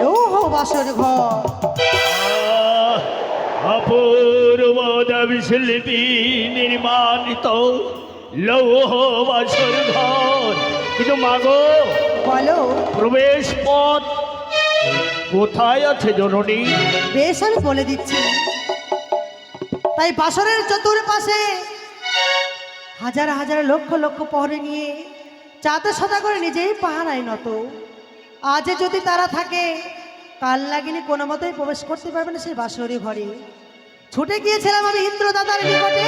লৌহ বাসর ঘর। অপূর্ব দেবী শিল্পী নির্মাণিত লৌহ বাসর ঘর। কিন্তু মাগো বলো। প্রবেশ পথ কোথায় আছে জননী? বেশ আমি বলে দিচ্ছি। তাই বাসরের চতুর্পাশে হাজার হাজার লক্ষ লক্ষ পহরে নিয়ে চাতে সদা করে নিজেই পাহারায় নত। আজে যদি তারা থাকে, কাল লাগিনি কোনো মতেই প্রবেশ করতে পারবে না সেই বাসরি ঘরে। ছুটে গিয়েছিলাম আমি ইন্দ্রদাদার নিকটে।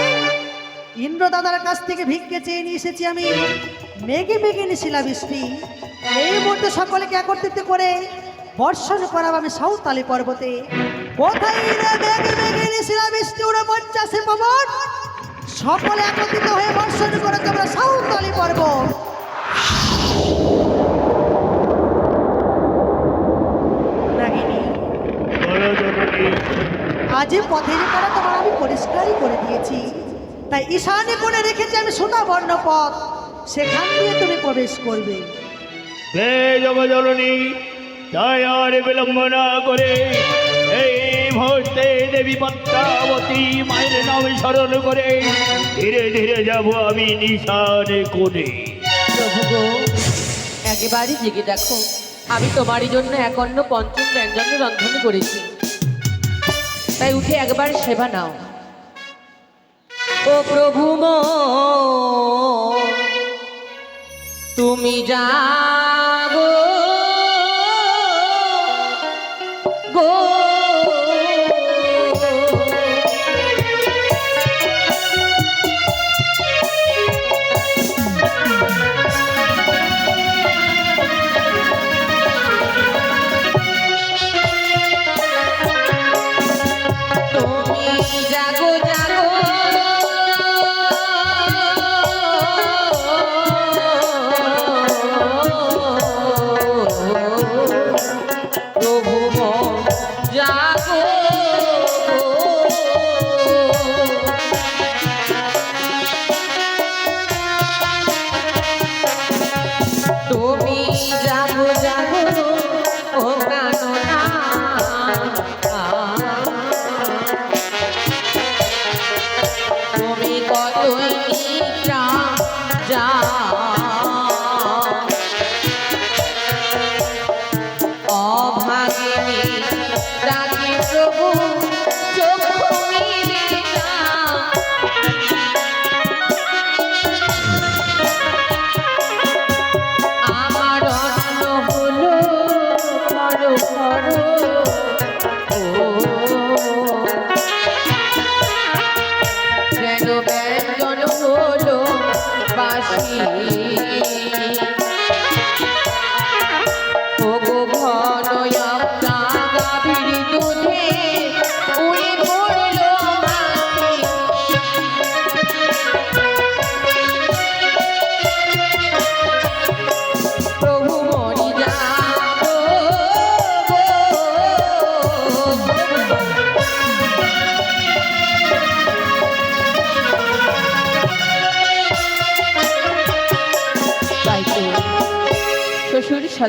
ইন্দ্র দাদার কাছ থেকে ভিক্ষে চেয়ে নিয়ে এসেছি আমি। মেঘে মেঘে নিশিলা বৃষ্টি। এই মুহূর্তে সকলকে একত্রিত করে বর্ষণ করাব আমি সাঁওতালি পর্বতে। কোথায় সকলে একত্রিত হয়ে বর্ষণ করে তোমরা সাঁওতালি পর্বত নাগিনী বলো জননী আজ পথের কারা তোমার আমি পরিষ্কারই করে দিয়েছি। তাই ঈশানে করে রেখেছি আমি সোনা বর্ণ পথ সেখান দিয়ে তুমি প্রবেশ করবে। হে জগজননী তাই আর বিলম্ব না করে এই মুহূর্তে দেবী পদ্মাবতী মায়ের নাম স্মরণ করে ধীরে ধীরে যাব আমি নিশানে কোণে। প্রভু গো একেবারে জেগে দেখো আমি তোমারই জন্য এক অন্য পঞ্চম ব্যঞ্জন রন্ধন করেছি। তাই উঠে একবার সেবা নাও। ও প্রভু তুমি যাগো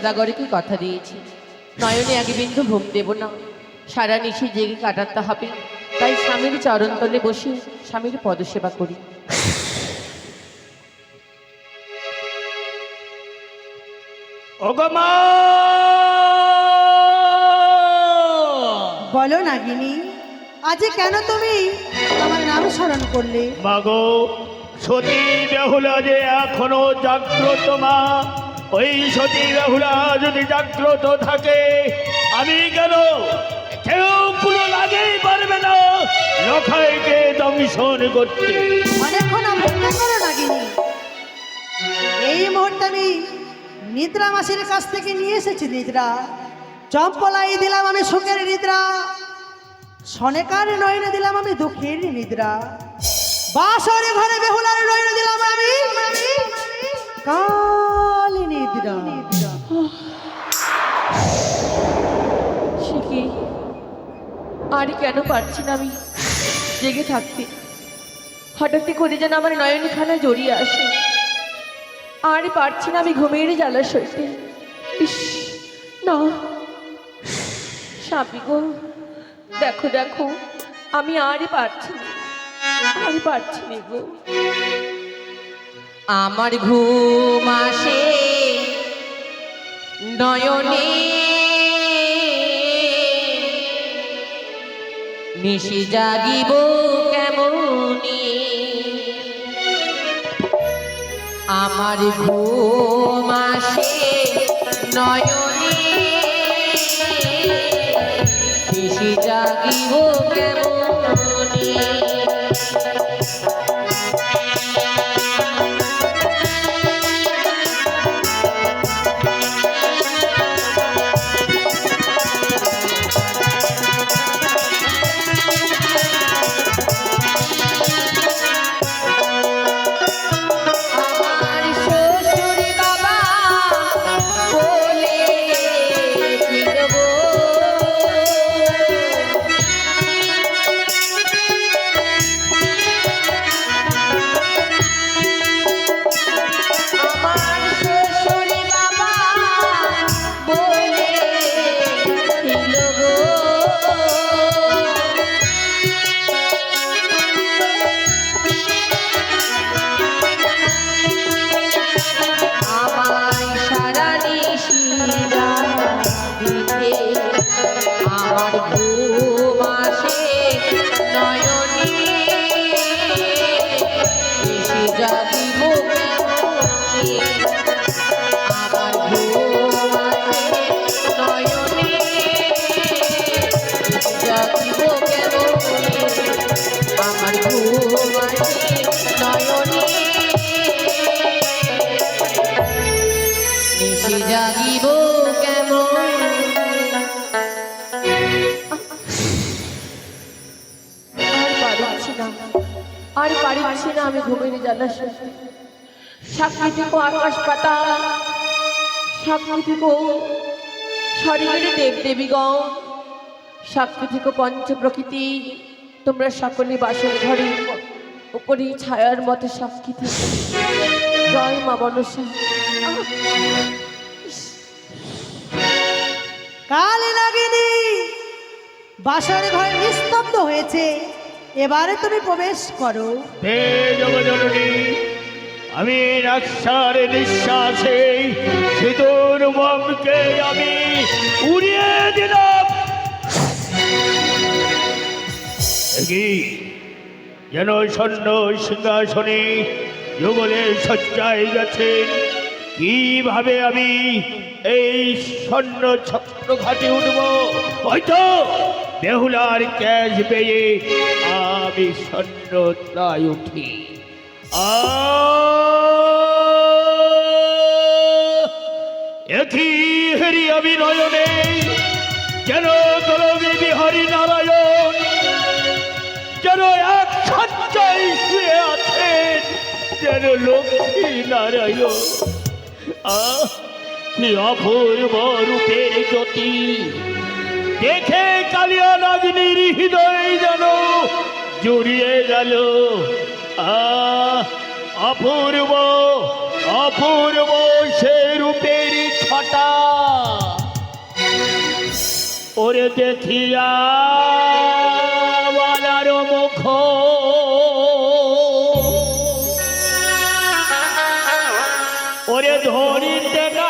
সদাগরকে কথা দিয়েছি। নয়নে এক বিন্দু ভোগ দেব না। সারা নিশি জেগে কাটাতে হবে। তাই স্বামীর চরণতলে বসে স্বামীর পদসেবা করি। ওগমা বলো নাগিনী আজ কেন তুমি আমার নাম স্মরণ করলে? মাগো সতী বেহুলা যে এখনও জাগ্রত মা। ওই সতী বেহুলা যদি জাগ্রত থাকে, আমি কেন কেউ কোনো লাগেই পারবে না লখাইকে দংশন করতে? অনেকক্ষণ অপেক্ষা নাগিনী এই মুহূর্তে আমি নিদ্রা মাসির কাছ থেকে নিয়ে এসেছি নিদ্রা। চম্পলাই দিলাম আমি সুখের নিদ্রা। সনেকার নয়নে দিলাম আমি দুঃখের নিদ্রা। বাসরে ঘরে বেহুলার নয়নে দিলাম আমি কালী নিদ্রা। কি? আর কেন পারছি না আমি? জেগে থাকতে। হঠাৎই করে যেন আমার নয়নখানা জড়িয়ে আসে। আর পারছি না আমি ঘুমের জ্বালা সইতে। ইস, না। সাপি গো, দেখো দেখো, আমি আরই পারছি না। আরই পারছি না গো। আমার ঘুম আসে নয়নে। নিশি জাগিব কেমনি? আমার ঘুম আসে নয়নে। নিশি সাক্ষী থেকে আকাশ পাতাল সাক্ষী থেকে শরীরের দেব দেবীগণ সাক্ষী থেকে পঞ্চ প্রকৃতি তোমরা সকলে বাসর ঘরে। উপরে ছায়ার মতো সাক্ষী জয় মা মনসা। কালী নাগিনী, বাসর ঘর নিস্তব্ধ হয়েছে। এবারে তুমি প্রবেশ করো। হে জগজননী আমি রাক্ষার নিঃশ্বাসে শীতর মমকে আমি উড়িয়ে দিলাম। যেন স্বর্ণ সিংহাসনে যুগলে সজ্জায় গেছেন কীভাবে আমি এই স্বর্ণ ছত্র ঘাটে উঠব? হয়তো বেহুলার ক্যাশ পেয়ে আমি তাই উঠি। একই হেরি আমি নয়নে যেন কলবে বিহারী নারায়ণ, যেন এক সজ্জায় শুয়ে আছেন, যেন লক্ষ্মী নারায়ণ। আহ অপূর্ব রূপের জ্যোতি। দেখে কালিয়া নাগিনীর হৃদয় যেন জড়িয়ে গেল। অপূর্ব অপূর্ব সে রূপের ছটা। ওরে দেখিয়া বালার মুখ। ওরে ধরিতে না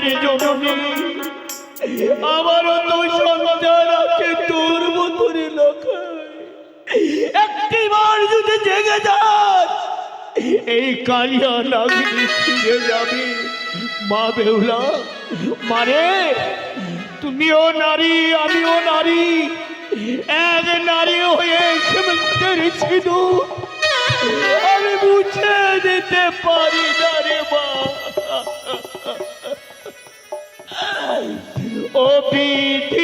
পুত্রের জননী, আমারও তো সন্তান আছে তোর মতরে লোকায় একটি বার যদি জেগে যান এই কালিয়া নাগিনী ফিরে যাবে। মা বেহুলা, মারে, তুমিও নারী, আমিও নারী। এক নারী হয়ে সীমন্তের সিঁদুর। আমি মুছে দিতে পারি না রে মা। ও বিধিরা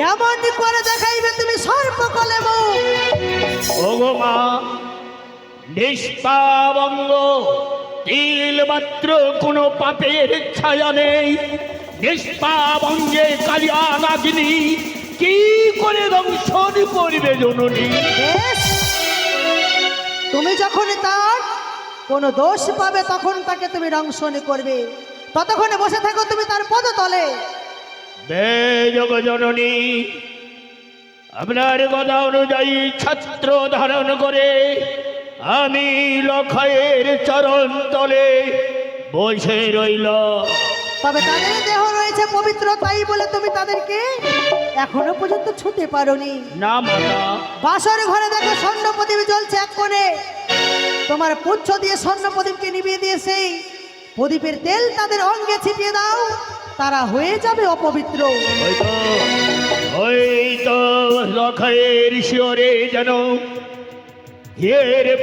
কেমন করে দেখাইবে তুমি সর্বকলে ওগো মা নিষ্পাবঙ্গ তিল মাত্র কোনো পাপের ছায়া নেই। নিষ্পাবঙ্গে কালিয়া নাগিনী কি করে দংশন করবে জননী? তুমি যখন তার কোনো দোষ পাবে তখন তাকে তুমি রংশনী করবে। ততক্ষণে বসে থাকো তুমি তার পদতলে। জননী আপনার কথা অনুযায়ী ছাত্র ধারণ করে আমি লক্ষয়ের চরণ তলে বসে রইল। তবে তাদের দেহ রয়েছে পবিত্র তাই বলে তুমি তাদেরকে এখনও পর্যন্ত ছুতে পারোনি। না মাতা বাসর ঘরে দেখো স্বর্ণ প্রদীপ জ্বলছে এক কোণে। তোমার পুচ্ছ দিয়ে স্বর্ণ প্রদীপকে নিভিয়ে দিয়ে সেই প্রদীপের তেল তাদের অঙ্গে ছিটিয়ে দাও। তারা হয়ে যাবে অপবিত্র। শিওরে যেন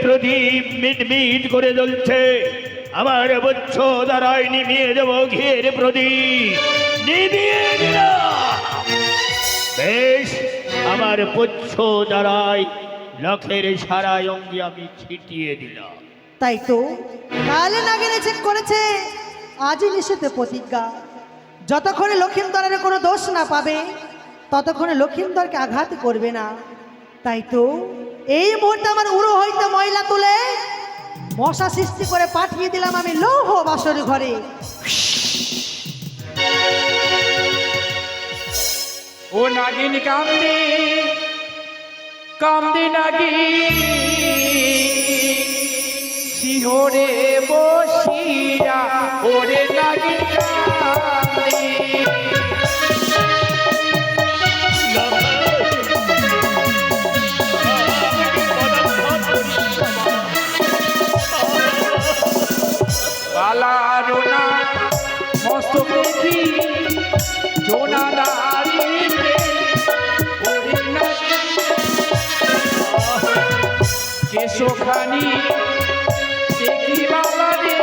প্রদীপ মিট মিট করে জ্বলছে। আমার বচ্ছ দ্বারাই নিভিয়ে দেব ঘিয়ের প্রদীপ। নিভিয়ে বেশ আমার পুচ্ছ দ্বারাই লক্ষের সারা অঙ্গে আমি ছিটিয়ে দিলাম। তাই তো কালে নাগিনে চেক করেছে। আজই নিষেধ প্রতিজ্ঞা। যতক্ষণে লক্ষিন্দরের কোনো দোষ না পাবে, ততক্ষণে লক্ষিন্দরকে আঘাত করবে না। তাই তো এই মুহূর্তে আমার উড়ো হইতে ময়লা তুলে মশা সৃষ্টি করে পাঠিয়ে দিলাম আমি লৌহ বাসর ঘরে। ও নাগিনী কান্দি কান্দি নাগি শিহরে বসিয়া ওরে নাগিনী কান্দি পালারোনা মস্তক দেখি জোনা নারীতে সে কি বাংলাদেশ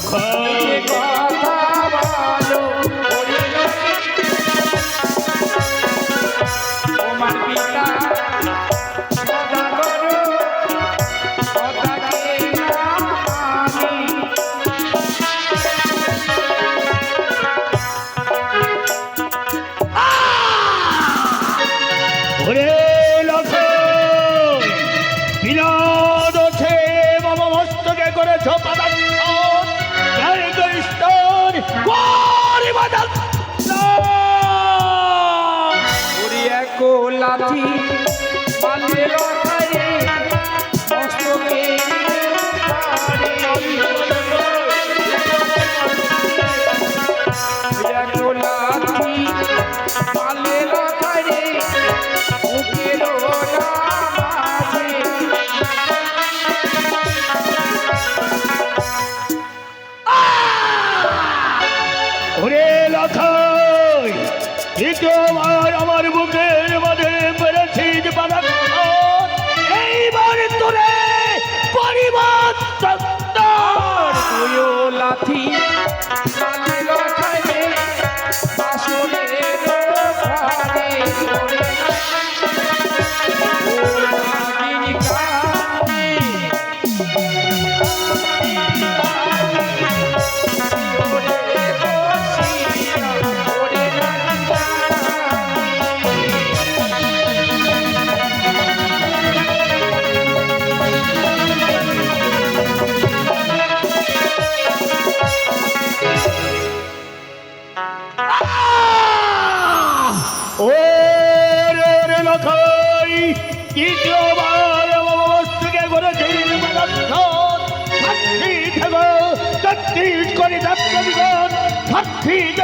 Yeah. তোমার আমার বুকের মাঝে পেরেছিস বাধা এইবার তোরে পরিবার তুইও লাথি ที่